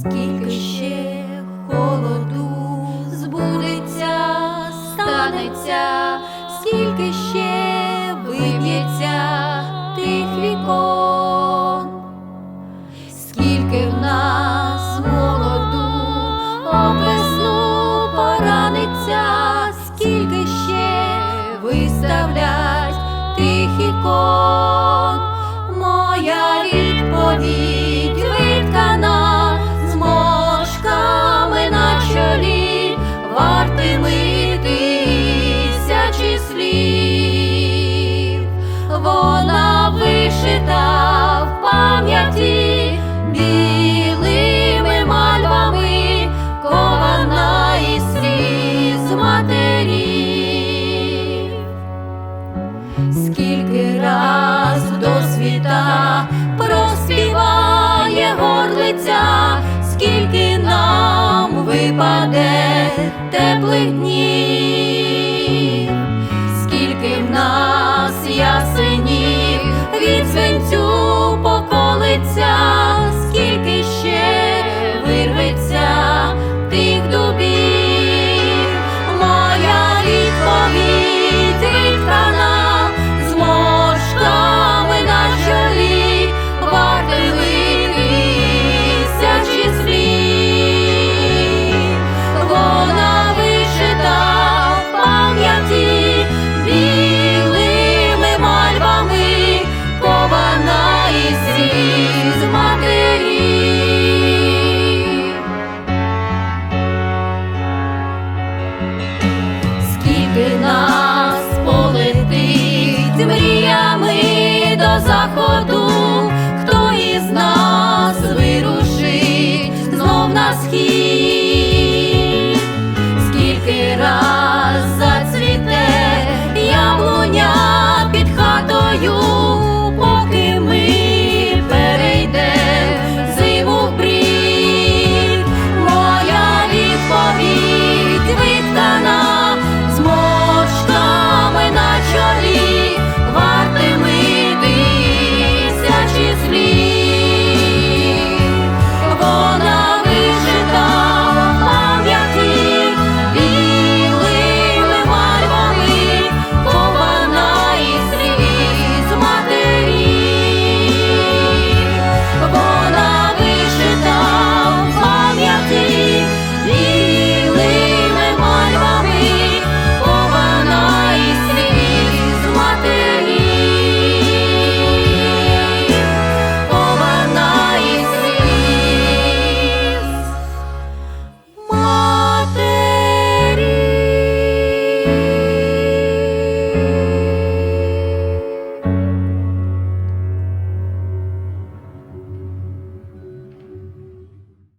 скільки ще холоду збудеться, станеться, скільки ще виб'ється тих вікон, скільки в нас молоду обвесну пораниться, скільки ще виставлять тих ікон. Вишита в пам'яті білими мальвами, кована із сліз матерів. Скільки раз до світа проспіває горлиця, скільки нам випаде теплих днів,